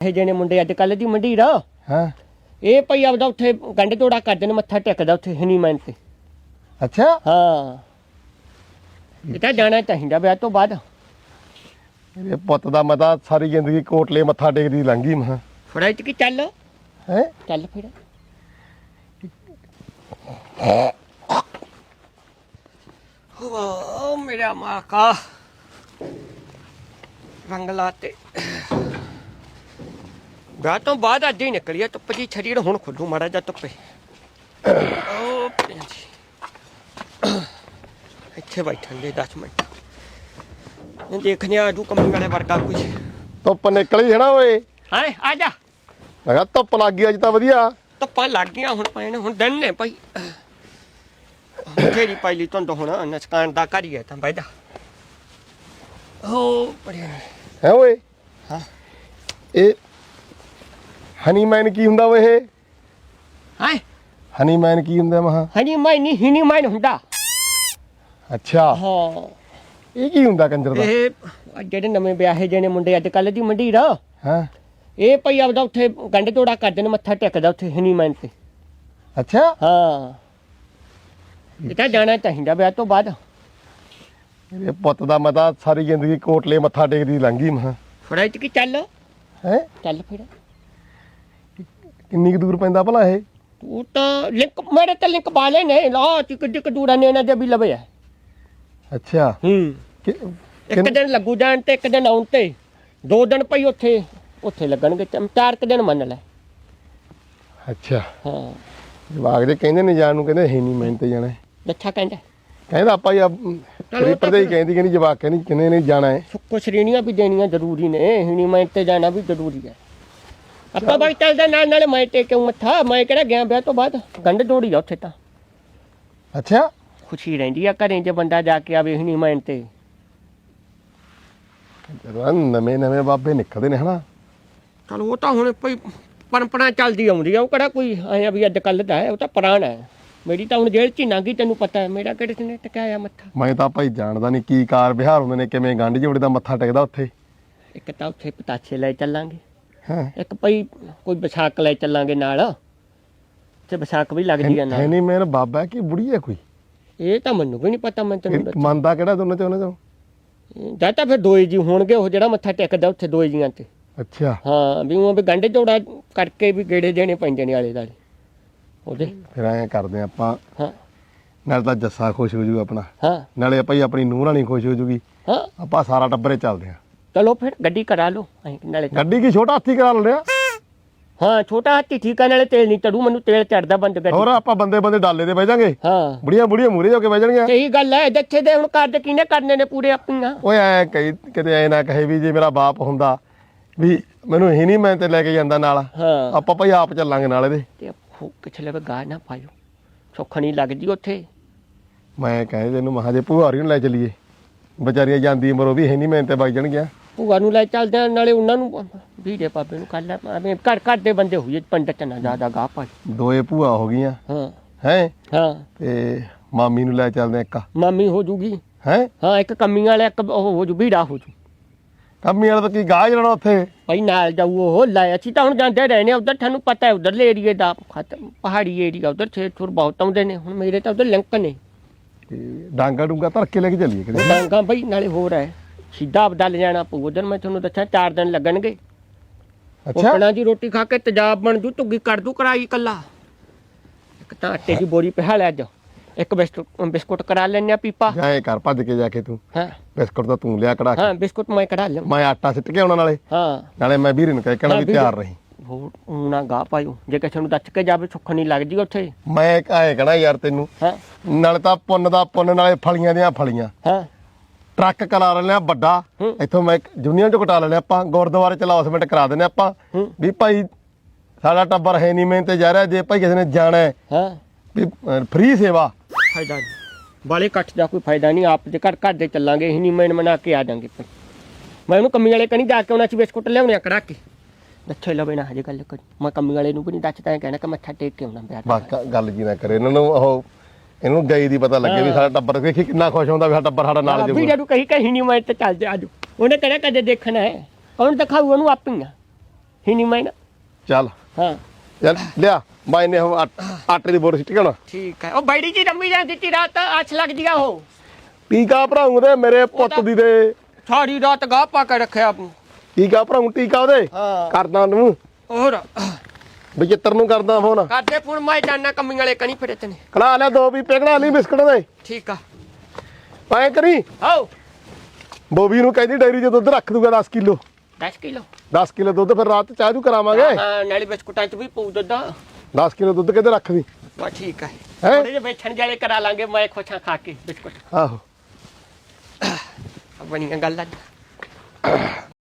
ਇਹ ਜਿਹਨੇ ਮੁੰਡੇ ਅੱਜ ਕੱਲ ਦੀ ਮੰਡੀਰ ਹਾਂ। ਇਹ ਭਈ ਆਪਦਾ ਉੱਥੇ ਗੰਢ ਤੋੜਾ ਕਰਦੇ ਨੇ ਮੱਥਾ ਟੇਕਦਾ ਉੱਥੇ ਹਨੀਮਨ ਤੇ। ਅੱਛਾ। ਹਾਂ। ਇਹ ਤਾਂ ਜਾਣਾ ਚਾਹੀਦਾ ਵਿਆਹ ਤੋਂ ਬਾਅਦ। ਮੇਰੇ ਪੁੱਤ ਦਾ ਮਤਾ ਸਾਰੀ ਜ਼ਿੰਦਗੀ ਕੋਟਲੇ ਮੱਥਾ ਟੇਕਦੀ ਲੰਘੀ ਮਹਾ ਫੜਾਈ ਚ ਕੀ ਚੱਲ? ਹੈ? ਚੱਲ ਫਿਰ। ਓ ਮੇਰਾ ਮਾਕਾ। ਰੰਗ ਲਾਤੇ ਵਿਆਹ ਤੋਂ ਬਾਅਦ ਅੱਜ ਹੀ ਨਿਕਲੀ ਆ ਧੁੱਪ ਜੀ ਛਰੀੜ ਹੁਣ ਖੁੱਲੂ ਮਾੜਾ ਜਾ ਧੁੱਪੇ। ਓ ਪ੍ਰਿੰਸੀ ਇੱਥੇ ਬੈਠਣ ਦੇ 10 ਮਿੰਟ। ਇਹ ਦੇਖਨੇ ਆ ਜੂ ਕੰਮੀ ਵਾਲੇ ਵਰਗਾ ਕੁਝ ਧੁੱਪ ਨਿਕਲੀ ਹੈ ਨਾ ਓਏ। ਹਾਂ ਆ ਜਾ। ਮੈਂ ਕਿਹਾ ਧੁੱਪ ਲੱਗ ਗਈ ਅੱਜ ਤਾਂ ਵਧੀਆ। ਧੁੱਪਾਂ ਲੱਗ ਗਈਆਂ ਹੁਣ ਪੈਣ ਹੁਣ ਦਿਨ ਨੇ ਭਾਈ। ਤੇਰੀ ਪਹਿਲੀ ਧੁੰਦ ਹੁਣ ਨਸਕਾਨ ਦਾ ਕਰੀਏ ਤਾਂ ਬੈਠਾ ਹੋ ਬੜਿਆ ਹੈ ਓਏ? ਹਾਂ। ਇਹ ਹਨੀਮੈਨ ਕੀ ਹੁੰਦਾ ਓਏ ਇਹ? ਹਾਂ? ਹਨੀਮੈਨ ਕੀ ਹੁੰਦਾ ਮਹਾ? ਮੈਂ ਨਹੀਂ ਮੈਂ ਹੁੰਦਾ। ਅੱਛਾ। ਹਾਂ। ਇਹ ਕੀ ਹੁੰਦਾ ਕੰਜਰ ਦਾ? ਇਹ ਜਿਹੜੇ ਨਵੇਂ ਵਿਆਹੇ ਜਿਹਨੇ ਮੁੰਡੇ ਅੱਜ ਕੱਲ ਦੀ ਮੰਡੀਰ। ਹਾਂ। ਇਹ ਭਈ ਆਪਦਾ ਉੱਥੇ ਗੰਢ ਤੋੜਾ ਕਰਦੇ ਨੇ ਮੱਥਾ ਟੇਕਦਾ ਉੱਥੇ ਹਨੀਮਨ ਤੇ। ਅੱਛਾ। ਹਾਂ। ਇਹ ਤਾਂ ਜਾਣਾ ਚਾਹੀਦਾ ਵਿਆਹ ਤੋਂ ਬਾਅਦ। ਮੇਰੇ ਪੁੱਤ ਦਾ ਮਤਾ ਸਾਰੀ ਜ਼ਿੰਦਗੀ ਕੋਟਲੇ ਮੱਥਾ ਟੇਕਦੀ ਲੰਘੀ ਮਹਾ। ਫੜਾਈ ਚ ਕੀ ਚੱਲ? ਹੈ? ਚੱਲ ਫਿਰ। ਕਿੰਨੀ ਕੁ ਦੂਰ ਪੈਂਦਾ ਭਲਾ ਇਹ? ਤੂੰ ਤਾਂ ਲਿੰਕ ਮੇਰੇ ਤੇ ਲਿੰਕ ਬਾਲੇ ਨੇ ਲਾ ਚਿਕ ਚਿਕ ਦੂਰਾ ਨੇ ਇਹਨਾਂ ਦੇ ਵੀ ਲਵੇ ਅੱਛਾ। ਹੂੰ। ਕਿ- ਇੱਕ ਕਿੰਨ- ਦਿਨ ਲੱਗੂ ਜਾਣ ਤੇ ਇੱਕ ਦਿਨ ਆਉਣ ਤੇ। ਦੋ ਦਿਨ ਪਈ ਉੱਥੇ ਉੱਥੇ ਲੱਗਣਗੇ ਚਮ- ਚਾਰ ਕੁ ਦਿਨ ਮੰਨ ਲੈ। ਅੱਛਾ। ਹਾਂ। ਜਵਾਕ ਦੇ ਕਹਿੰਦੇ ਨੇ ਜਾਣ ਨੂੰ ਕਹਿੰਦੇ ਹੈ ਨਹੀਂ ਮੈਂ ਤੇ ਜਾਣਾ। ਹੈ। ਕਹਿੰਦਾ। ਕਹਿੰਦਾ ਆਪਾਂ ਹੀ ਤਾਂ ਰੀਪਰ ਦੇ ਹੀ ਕਹਿੰਦੀ ਕਹਿੰਦੀ ਜਵਾਕ ਕਹਿੰਦੀ ਕਿੰਨੇ ਨੇ ਜਾਣਾ ਹੈ। ਸੁੱਕੋ ਸ਼੍ਰੇਣੀਆਂ ਵੀ ਦੇਣੀਆਂ ਜ਼ਰੂਰੀ ਨੇ ਹਿਣੀ ਮੈਂ ਤੇ ਜਾਣਾ ਵੀ ਜ਼ਰੂਰੀ ਹੈ। ਆਪਾਂ ਬਾਈ ਚੱਲਦਾ ਨਾਲ ਨਾਲ ਮੈਂ ਤੇ ਕਿਉਂ ਮੱਥਾ ਮੈਂ ਕਿਹੜਾ ਗਿਆ ਵਿਆਹ ਤੋਂ ਬਾਅਦ? ਗੰਢ ਦੋੜੀ ਆ ਉੱਥੇ ਤਾਂ। ਅੱਛਾ। ਖੁਸ਼ੀ ਰਹਿੰਦੀ ਆ ਘਰੇ ਜੇ ਬੰਦਾ ਜਾ ਕੇ ਆਵੇ ਹਿਣੀ ਮੈਂ ਤੇ। ਜਦੋਂ ਨਵੇਂ ਨਵੇਂ ਬਾਬੇ ਨਿਕਲਦੇ ਨੇ ਹਨਾ? ਚਲ ਉਹ ਤਾਂ ਹੁਣ ਕੋਈ ਪਰੰਪਰਾ ਚੱਲਦੀ ਆਉਂਦੀ ਆ ਉਹ ਕਿਹੜਾ ਕੋਈ ਆਇਆ ਵੀ ਅੱਜ ਕੱਲ ਦਾ ਹੈ ਉਹ ਤਾਂ ਪੁਰਾਣਾ ਹੈ। ਮੇਰੀ ਤਾਂ ਹੁਣ ਜੇਲ੍ਹ ਚ ਗਈ ਤੈਨੂੰ ਪਤਾ ਹੈ ਮੇਰਾ ਕਿਹੜੇ ਨੇ ਟਕਾਇਆ ਮੱਥਾ। ਮੈਂ ਤਾਂ ਭਾਈ ਜਾਣਦਾ ਨਹੀਂ ਕੀ ਕਾਰ ਵਿਹਾਰ ਹੁੰਦੇ ਨੇ ਕਿਵੇਂ ਗੰਢ ਜੋੜੇ ਦਾ ਮੱਥਾ ਟੇਕਦਾ ਉੱਥੇ। ਇੱਕ ਤਾਂ ਉੱਥੇ ਪਤਾਛੇ ਲੈ ਚੱਲਾਂਗੇ। ਹਾਂ। ਇੱਕ ਭਈ ਕੋਈ ਵਿਸਾਖ ਲੈ ਚੱਲਾਂਗੇ ਨਾਲ। ਤੇ ਵਿਸਾਖ ਵੀ ਲੱਗਦੀ ਆ ਹੈ ਨਾਲ। ਨਹੀਂ ਮੇਰਾ ਬਾਬਾ ਕੀ ਬੁੜੀ ਹੈ ਕੋਈ? ਇਹ ਤਾਂ ਮੈਨੂੰ ਵੀ ਨਹੀਂ ਪਤਾ ਮੈਂ ਤੈਨੂੰ ਮੰਨਦਾ ਕਿਹੜਾ ਦੋਨੇ ਤੇ ਉਹਨਾਂ ਚੋਂ ਜਾਂ ਤਾਂ ਫਿਰ ਦੋਏ ਜੀ ਹੋਣਗੇ ਉਹ ਜਿਹੜਾ ਮੱਥਾ ਟੇਕਦਾ ਉੱਥੇ ਦੋਏ ਜੀਆਂ ਤੇ। ਅੱਛਾ। ਹਾਂ ਵੀ ਉਹ ਵੀ ਗੰਢੇ ਜੋੜਾ ਕਰਕੇ ਵੀ ਗੇੜੇ ਦੇਣੇ ਪੈਂਦੇ ਨੇ ਆਲੇ ਦਾਲੇ ਉਹਦੇ। ਫਿਰ ਐਂ ਕਰਦੇ ਆਪਾਂ। ਹਾਂ। ਨਾਲ ਤਾਂ ਜੱਸਾ ਖੁਸ਼ ਹੋ ਜੂ ਆਪਣਾ। ਹਾਂ। ਨਾਲੇ ਭਾਈ ਆਪਣੀ ਨੂੰਹ ਰਾਣੀ ਖੁਸ਼ ਹੋ ਜੂਗੀ। ਹਾਂ। ਆਪਾਂ ਸਾਰਾ ਟੱਬਰੇ ਚੱਲਦੇ ਆ ਚਲੋ ਫਿਰ ਗੱਡੀ ਕਰਾ ਲਓ ਅਸੀਂ ਨਾਲੇ ਤਾਂ- ਗੱਡੀ ਕੀ ਛੋਟਾ ਹਾਥੀ ਕਰਾ ਲਿਆ ਹਾਂ ਛੋਟਾ ਹਾਥੀ ਠੀਕ ਆ ਨਾਲੇ ਤੇਲ ਨਹੀਂ ਚੜੂ ਮੈਨੂੰ ਤੇਲ ਚੜਦਾ ਬੰਦ ਗੱਡੀ ਹੋਰ ਆਪਾਂ ਬੰਦੇ ਬੰਦੇ ਡਾਲੇ ਤੇ ਬਹਿ ਜਾਾਂਗੇ ਹਾਂ ਬੁੜੀਆਂ ਬੁੜੀਆਂ ਮੂਰੇ ਹੋ ਕੇ ਬਹਿ ਜਾਣਗੀਆਂ ਸਹੀ ਗੱਲ ਹੈ ਜਿੱਥੇ ਦੇ ਹੁਣ ਕਾਰਜ ਕਿਹਨੇ ਕਰਨੇ ਨੇ ਪੂਰੇ ਆਪਣੀਆਂ ਓਏ ਐ ਕਈ ਕਿਤੇ ਐ ਨਾ ਕਹੇ ਵੀ ਜੇ ਮੇਰਾ ਬਾਪ ਹੁੰਦਾ ਵੀ ਮੈਨੂੰ ਹੀ ਨਹੀਂ ਮੈਂ ਤੇ ਲੈ ਕੇ ਜਾਂਦਾ ਨਾਲ ਹਾਂ ਆਪਾਂ ਭਾਈ ਆਪ ਚੱਲਾਂਗੇ ਨਾਲ ਇਹਦੇ ਤੇ ਫੂਕ ਪਿਛਲੇ ਵੇ ਗਾ ਨਾ ਪਾਇਓ ਸੁੱਖ ਨਹੀਂ ਲੱਗਦੀ ਉੱਥੇ ਮੈਂ ਕਹੇ ਤੈਨੂੰ ਮਹਾ ਜੇ ਭੂਆਰੀ ਨੂੰ ਲੈ ਚਲੀਏ ਵਿਚਾਰੀਆਂ ਜਾਂਦੀ ਮਰੋ ਵੀ ਹੈ ਨਹੀਂ ਮੈਂ ਤੇ ਵਗ ਜਾਣਗੀਆਂ ਭੂਆ ਨੂੰ ਲੈ ਚੱਲਦੇ ਆ, ਨਾਲੇ ਉਹਨਾਂ ਨੂੰ ਵੀਰੇ ਪਾਪੇ ਨੂੰ ਕੱਲ ਐਵੇਂ ਘਰ ਘਰ ਦੇ ਬੰਦੇ ਹੋਈਏ ਪੰਡਤ ਨਾ ਜ਼ਿਆਦਾ ਗਾ ਪਾਈ ਦੋਏ ਭੂਆ ਹੋ ਗਈਆਂ। ਹਾਂ। ਹੈ? ਹਾਂ। ਤੇ ਮਾਮੀ ਨੂੰ ਲੈ ਚੱਲਦੇ ਇੱਕ। ਮਾਮੀ ਹੋ ਜੂਗੀ। ਹੈ? ਹਾਂ ਇੱਕ ਕੰਮੀ ਵਾਲਾ ਇੱਕ ਉਹ ਹੋ ਜੂ ਵੀੜਾ ਹੋ ਜੂ। ਕੰਮੀ ਵਾਲਾ ਤਾਂ ਕੀ ਗਾਹ ਜਾਣਾ ਉੱਥੇ? ਭਾਈ ਨਾਲ ਜਾਊ ਉਹ ਲੈ ਅਸੀਂ ਤਾਂ ਹੁਣ ਜਾਂਦੇ ਰਹੇ ਨੇ ਉਧਰ ਤੁਹਾਨੂੰ ਪਤਾ ਹੈ ਉਧਰਲੇ ਏਰੀਏ ਦਾ ਖਤਮ ਪਹਾੜੀ ਏਰੀਆ ਉਧਰ ਛੇਤੁਰ ਬਹੁਤ ਆਉਂਦੇ ਨੇ ਹੁਣ ਮੇਰੇ ਤਾਂ ਉਧਰ ਲਿੰਕ ਨੇ। ਡਾਂਗਾ ਡੂੰਗਾ ਧਰ ਕੇ ਲੈ ਕੇ ਚੱਲੀਏ ਕਿਤੇ। ਡਾਂਗਾ ਭਾਈ ਨਾਲੇ ਹੋਰ ਹੈ। ਸਿੱਧਾ ਬਦਲ ਜਾਣਾ ਪਊ ਉਧਰ ਮੈਂ ਤੁਹਾਨੂੰ ਦੱਸਿਆ 4 ਦਿਨ ਲੱਗਣਗੇ। ਅੱਛਾ। ਉਪਣਾ ਦੀ ਰੋਟੀ ਖਾ ਕੇ ਤੇਜ਼ਾਬ ਬਣ ਜੂ ਧੁੱਗੀ ਕਰ ਦੂ ਕਰਾਈ ਕੱਲਾ ਇੱਕ ਤਾਂ ਆਟੇ ਦੀ ਬੋਰੀ ਪਿਹਾ ਲੈ ਅੱਜ ਇੱਕ ਬਿਸਕੁਟ ਬਿਸਕੁਟ ਕਰਾ ਲੈਣੇ ਆ ਪੀਪਾ। ਜਾਏ ਕਰ ਭੱਜ ਕੇ ਜਾ ਕੇ ਤੂੰ। ਹਾਂ। ਬਿਸਕੁਟ ਤਾਂ ਤੂੰ ਲਿਆ ਕਢਾ ਕੇ। ਹਾਂ ਬਿਸਕੁਟ ਮੈਂ ਕਢਾ ਲਿਆ। ਮੈਂ ਆਟਾ ਸਿੱਟ ਕੇ ਆਉਣਾ ਨਾਲੇ। ਹਾਂ। ਨਾਲੇ ਮੈਂ ਵੀਰੇ ਨੂੰ ਕਹਿ ਕਹਿਣਾ ਵੀ। ਤਿਆਰ ਰਹੀ। ਹੋਰ ਨਾ ਗਾ ਪਾਇਓ। ਜੇ ਕਿਸੇ ਨੂੰ ਦੱਸ ਕੇ ਜਾਵੇ ਸੁੱਖ ਨਹੀਂ ਲੱਗਦੀ ਉੱਥੇ। ਮੈਂ ਕਾਏ ਕਹਣਾ ਯਾਰ ਤੈਨੂੰ। ਹਾਂ। ਨਾਲੇ ਤਾਂ ਪੁੰਨ ਦਾ ਪੁੰਨ ਨਾਲੇ ਫਲੀਆਂ ਦੀਆਂ ਫਲੀਆਂ। ਹਾਂ। ਟਰੱਕ ਕਰਾ ਲੈਣੇ ਵੱਡਾ। ਇੱਥੋਂ ਮੈਂ ਯੂਨੀਅਨ ਚ ਕਟਾ ਲੈਣੇ ਆਪਾਂ ਗੁਰਦੁਆਰੇ ਚ ਲਾਸਮੈਂਟ ਕਰਾ ਦਿੰਦੇ ਆਪਾਂ। ਵੀ ਭਾਈ ਸਾਡਾ ਟੱਬਰ ਹੈ ਨਹੀਂ ਮੈਂ ਤੇ ਜਾ ਰਿਹਾ ਜੇ ਭਾਈ ਕਿਸੇ ਨੇ ਜਾਣਾ ਹੈ ਹਾਂ। ਵੀ ਫ੍ਰੀ ਸੇਵਾ। ਫਾਇਦਾ ਨਹੀਂ ਬਾਲੇ ਕੱਟ ਦਾ ਕੋਈ ਫਾਇਦਾ ਨਹੀਂ ਆਪ ਦੇ ਘਰ ਘਰ ਦੇ ਚੱਲਾਂਗੇ ਹੀ ਨਹੀਂ ਮੈਂ ਮਨਾ ਕੇ ਆ ਜਾਾਂਗੇ ਫਿਰ ਮੈਂ ਉਹਨੂੰ ਕੰਮੀ ਵਾਲੇ ਕਣੀ ਜਾ ਕੇ ਉਹਨਾਂ ਚ ਬਿਸਕੁਟ ਲਿਆਉਣੇ ਆ ਕੜਾ ਕੇ। ਦੱਥੇ ਲਵੇ ਨਾ ਹਜੇ ਗੱਲ ਕਰੀ। ਮੈਂ ਕੰਮੀ ਵਾਲੇ ਨੂੰ ਵੀ ਨਹੀਂ ਦੱਸਦਾ ਕਹਿਣਾ ਕਿ ਮੱਥਾ ਟੇਕ ਕੇ ਆਉਣਾ ਪਿਆ ਬਸ ਗੱਲ ਜੀ ਨਾ ਕਰੇ। ਇਹਨਾਂ ਨੂੰ ਉਹ ਇਹਨੂੰ ਗਈ ਦੀ ਪਤਾ ਲੱਗੇ ਵੀ ਸਾਡਾ ਟੱਬਰ ਦੇਖੀ ਕਿੰਨਾ ਖੁਸ਼ ਹੁੰਦਾ ਵੀ ਸਾਡਾ ਟੱਬਰ ਸਾਡਾ ਨਾਲ ਵੀ ਜਾਊਗਾ ਜਦੋਂ ਕਹੀ ਕਹੀ ਨਹੀਂ ਮੈਂ ਤੇ ਚੱਲ ਜਾ ਆਜੋ ਉਹਨੇ ਕਿਹੜਾ ਕਦੇ ਦੇਖਣਾ ਹੈ? ਕੌਣ ਦਿਖਾਊ ਉਹਨੂੰ ਆਪੀਆਂ ਹੀ ਨਹੀਂ ਮੈਂ ਚੱਲ। ਹਾਂ। ਚੱਲ ਲਿਆ ਮੈਂ ਨੇ ਉਹ ਆਟ- ਆਟੇ ਦੀ ਬੋਰ ਸਿੱਟ ਗਣਾ ਠੀਕ ਹੈ। ਉਹ ਬੈੜੀ ਜੀ ਰੰਮੀ ਜਾਂਦੀ ਤੀ ਰਾਤ ਅੱਛ ਲੱਗ ਜੀਗਾ ਉਹ। ਟੀਕਾ ਭਰਾਉਂ ਦੇ ਮੇਰੇ ਪੁੱਤ ਦੀ ਦੇ। ਸਾਰੀ ਰਾਤ ਗਾਹ ਪਾ ਕੇ ਰੱਖਿਆ ਆਪ ਨੂੰ ਟੀਕਾ ਭਰਾਉਂ ਟੀਕਾ ਉਹਦੇ। ਹਾਂ। ਕਰਦਾ ਨੂੰ ਹੋਰ। ਬਚਿੱਤਰ ਨੂੰ ਕਰਦਾ ਫੋਨ। ਕਰਦੇ ਫੋਨ ਮੈਂ ਜਾਣਾ ਕੰਮੀ ਵਾਲੇ ਕਣੀ ਫਿਰੇ ਤਨੇ। ਖਲਾ ਲੈ ਦੋ ਵੀ ਪਿਗੜਾ ਲਈ ਬਿਸਕਟ ਦੇ। ਠੀਕ ਆ। ਐ ਕਰੀ। ਆਓ। ਬੋਬੀ ਨੂੰ ਕਹਿੰਦੀ ਡੈਰੀ 'ਚ ਦੁੱਧ ਰੱਖ ਦੂਗਾ 10 ਕਿਲੋ। 10 ਕਿਲੋ? 10 ਕਿਲੋ ਦੁੱਧ ਫਿਰ ਰਾਤ ਚਾਹ ਜੂ ਕਰਾਵਾਂਗੇ। ਹਾਂ ਨਾਲੇ ਬਿਸਕੁਟਾਂ ਚ ਵੀ ਪਊ ਦੁੱਧਾ। 10 ਕਿਲੋ ਦੁੱਧ ਕਿਤੇ ਰੱਖ ਦੀ ਵਾ ਠੀਕ ਹੈ ਹੈਂ? ਥੋੜੇ ਜਿਹੇ ਵੇਚਣ ਜਾਲੇ ਕਰਾ ਲਾਂਗੇ ਮੈਂ ਖੁਸ਼ਾਂ ਖਾ ਕੇ ਬਿਸਕੁਟ। ਆਹੋ ਬਣੀਆਂ ਗੱਲਾਂ।